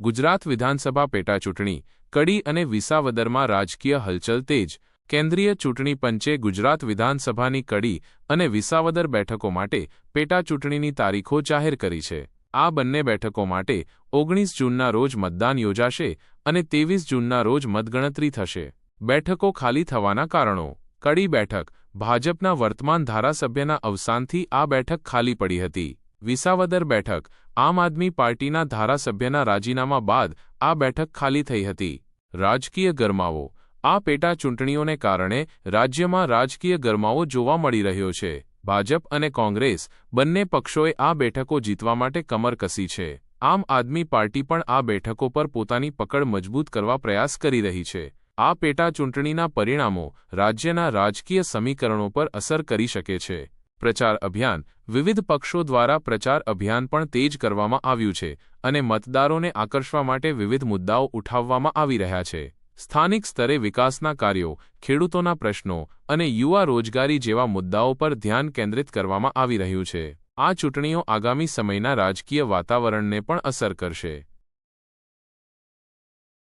ગુજરાત વિધાનસભા પેટાચૂંટણી કડી અને વિસાવદરમાં રાજકીય હલચલ તેજ, કેન્દ્રીય ચૂંટણી પંચે ગુજરાત વિધાનસભાની કડી અને વિસાવદર બેઠકો માટે પેટાચૂંટણીની તારીખો જાહેર કરી છે. આ બંને બેઠકો માટે ઓગણીસ જૂનના રોજ મતદાન યોજાશે અને ત્રેવીસ જૂનના રોજ મતગણતરી થશે. બેઠકો ખાલી થવાના કારણો. કડી બેઠક, ભાજપના વર્તમાન ધારાસભ્યના અવસાનથી આ બેઠક ખાલી પડી હતી. વિસાવદર બેઠક. આમ આદમી પાર્ટીના ધારાસભ્યના રાજીનામા બાદ આ બેઠક ખાલી થઈ હતી. રાજકીય ગરમાવો. આ પેટા ચૂંટણીઓને કારણે રાજ્યમાં રાજકીય ગરમાવો જોવા મળી રહ્યો છે. ભાજપ અને કોંગ્રેસ બંને પક્ષોએ આ બેઠકો જીતવા માટે કમર કસી છે. આમ આદમી પાર્ટી પણ આ બેઠકો પર પોતાની પકડ મજબૂત કરવા પ્રયાસ કરી રહી છે. આ પેટા ચૂંટણીના પરિણામો રાજ્યના રાજકીય સમીકરણો પર અસર કરી શકે છે. પ્રચાર અભિયાન વિવિધ પક્ષો દ્વારા પ્રચાર અભિયાન પણ તેજ કરવામાં આવ્યું છે અને મતદારોને આકર્ષવા માટે વિવિધ મુદ્દાઓ ઉઠાવવામાં આવી રહ્યા છે. સ્થાનિક સ્તરે વિકાસના કાર્યો, ખેડૂતોના પ્રશ્નો અને યુવા રોજગારી જેવા મુદ્દાઓ પર ધ્યાન કેન્દ્રિત કરવામાં આવી રહ્યું છે. આ ચૂંટણીઓ આગામી સમયના રાજકીય વાતાવરણને પણ અસર કરશે.